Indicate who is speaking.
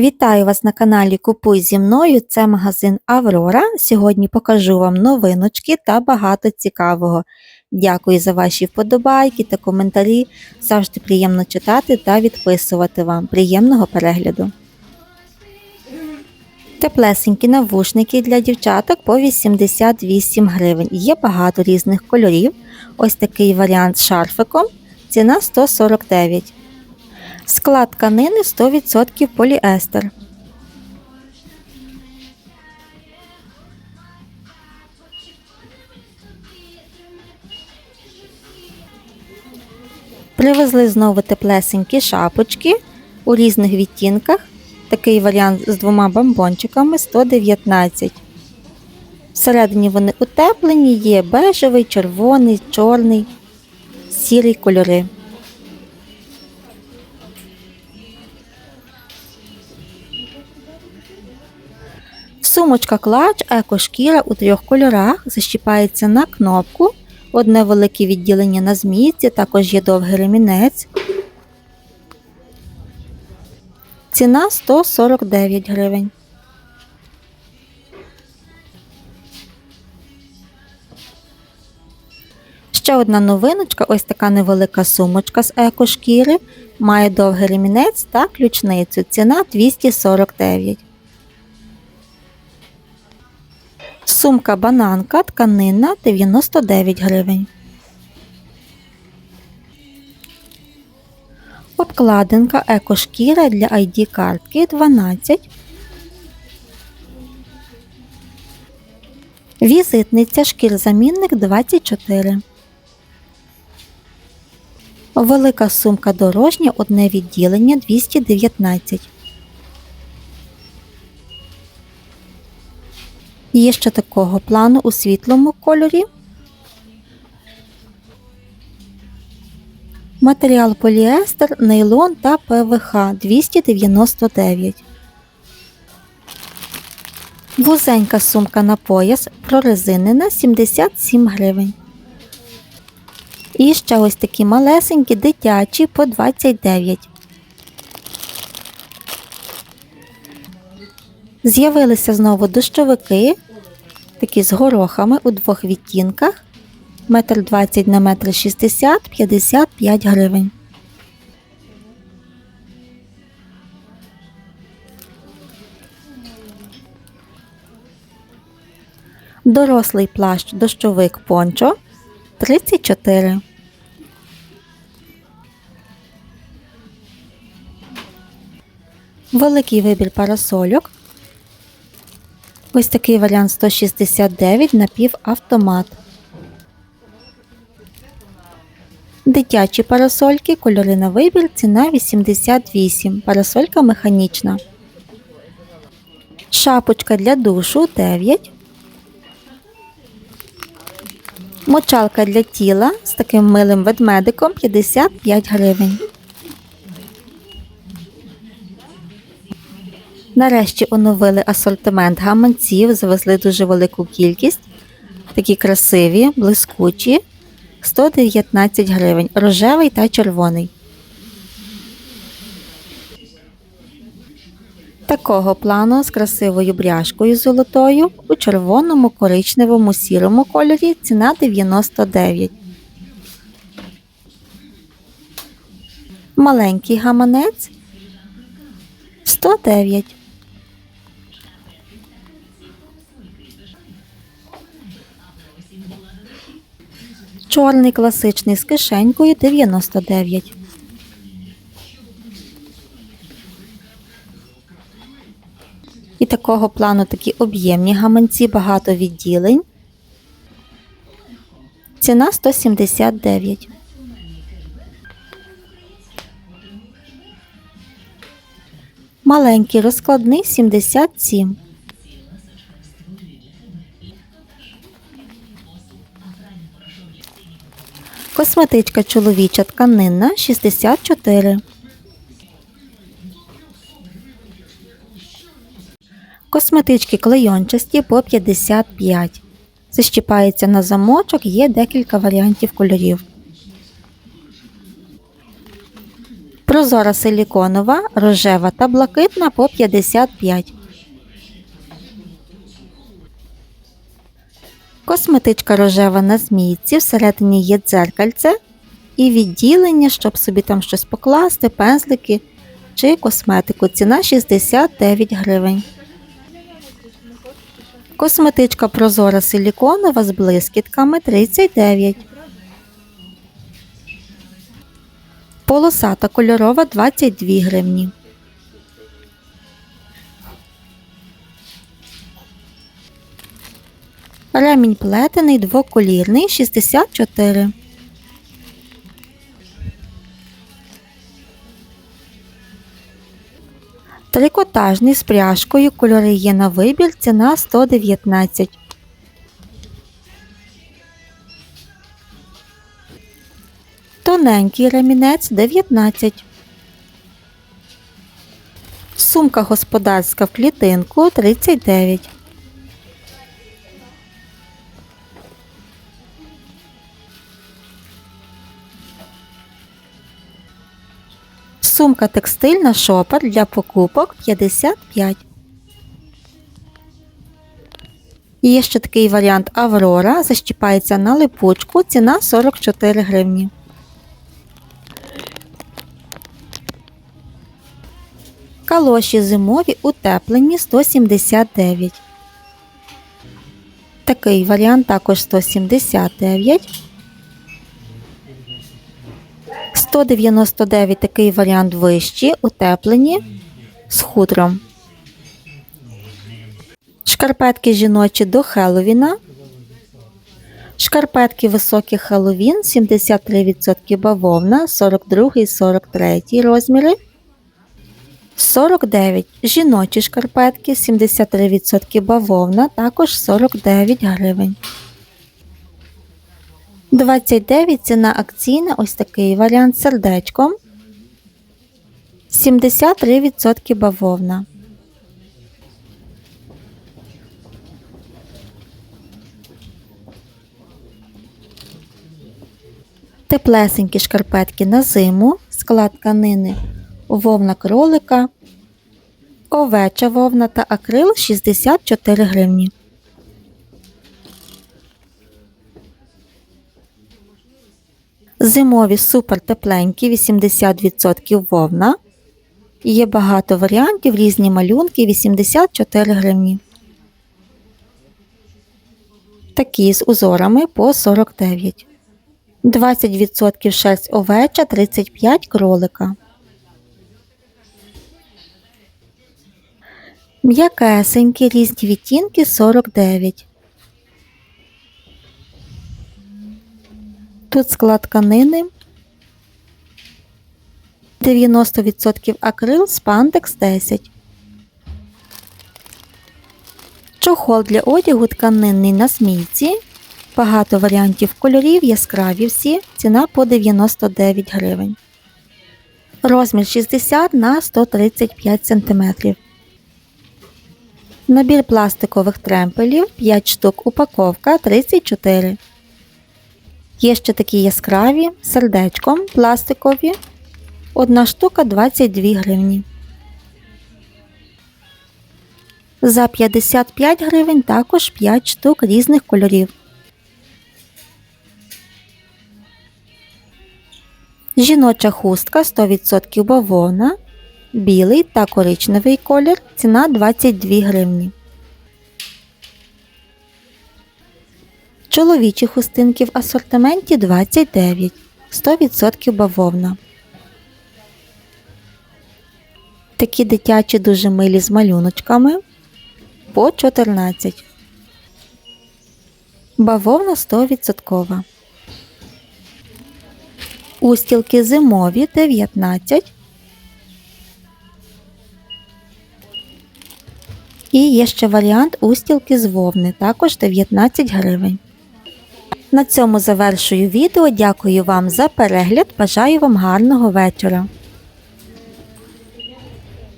Speaker 1: Вітаю вас на каналі Купуй зі мною. Це магазин Аврора. Сьогодні покажу вам новиночки та багато цікавого. Дякую за ваші вподобайки та коментарі. Завжди приємно читати та відписувати вам. Приємного перегляду. Теплесенькі навушники для дівчаток по 88 гривень. Є багато різних кольорів. Ось такий варіант з шарфиком. Ціна 149 Склад тканини 100% поліестер. Привезли знову теплесенькі шапочки у різних відтінках. Такий варіант з двома бомбончиками 119. Всередині вони утеплені, є бежевий, червоний, чорний, сірий кольори. Сумочка клач екошкіра у трьох кольорах защіпається на кнопку. Одне велике відділення на змійці, також є довгий ремінець. Ціна 149 гривень. Ще одна новиночка, ось така невелика сумочка з екошкіри. Має довгий ремінець та ключницю. Ціна 249 Сумка бананка тканина 99 гривень. Обкладинка екошкіра для ID картки 12. Візитниця шкірзамінник 24. Велика сумка дорожня одне відділення 219. Є ще такого плану у світлому кольорі. Матеріал поліестер, нейлон та ПВХ 299. Вузенька сумка на пояс прорезинена 77 гривень. І ще ось такі малесенькі дитячі по 29. З'явилися знову дощовики, такі з горохами у двох відтінках. Метр 20 на метр 60, 55 гривень. Дорослий плащ дощовик пончо 34. Великий вибір парасольок. Ось такий варіант 169 напівавтомат. Дитячі парасольки, кольори на вибір, ціна 88. Парасолька механічна. Шапочка для душу 9. Мочалка для тіла з таким милим ведмедиком 55 гривень. Нарешті оновили асортимент гаманців, завезли дуже велику кількість. Такі красиві, блискучі. 119 гривень, рожевий та червоний. Такого плану з красивою бряшкою золотою у червоному, коричневому, сірому кольорі ціна 99. Маленький гаманець 109. Чорний класичний з кишенькою 99. І такого плану такі об'ємні гаманці, багато відділень. Ціна 179. Маленький розкладний 77. Косметичка чоловіча тканинна 64. Косметички клейончасті по 55. Защіпається на замочок, є декілька варіантів кольорів. Прозора силіконова, рожева та блакитна по 55. Косметичка рожева на змійці, всередині є дзеркальце і відділення, щоб собі там щось покласти, пензлики чи косметику. Ціна 69 гривень. Косметичка прозора силіконова з блискітками 39. Полосата кольорова 22 гривні. Ремінь плетений двоколірний 64. Трикотажний з пряжкою, кольори є на вибір, ціна 119. Тоненький ремінець 19. Сумка господарська в клітинку 39. Сумка текстильна шопер для покупок 55. Є ще такий варіант Аврора, защіпається на липучку, ціна 44 гривні. Калоші зимові утеплені 179. Такий варіант також 179. 199 такий варіант вищі, утеплені з хутром. Шкарпетки жіночі до Хеллоуіна. Шкарпетки високі Хеллоуін 73% бавовна, 42 і 43 розміри. 49 жіночі шкарпетки 73% бавовна, також 49 гривень. 29 ціна акційна, ось такий варіант сердечком. 73% бавовна. Теплесенькі шкарпетки на зиму, склад тканини, вовна кролика, овеча вовна та акрил 64 гривні. Зимові супер тепленькі 80% вовна. Є багато варіантів, різні малюнки 84 гривні. Такі з узорами по 49. 20% шерсть овеча, 35 кролика. М'якесенькі різні відтінки 49. Тут склад тканини. 90% акрил, спандекс 10. Чохол для одягу тканинний на смійці. Багато варіантів кольорів, яскраві всі. Ціна по 99 гривень. Розмір 60 на 135 см. Набір пластикових тремпелів 5 штук упаковка 34 Є ще такі яскраві сердечком пластикові. Одна штука 22 гривні. За 55 гривень також 5 штук різних кольорів. Жіноча хустка 100% бавовна, білий та коричневий колір. Ціна 22 гривні. Чоловічі хустинки в асортименті 29, 100% бавовна. Такі дитячі дуже милі з малюночками по 14. Бавовна 100%. Устілки зимові 19. І є ще варіант устілки з вовни, також 19 гривень. На цьому завершую відео. Дякую вам за перегляд. Бажаю вам гарного вечора.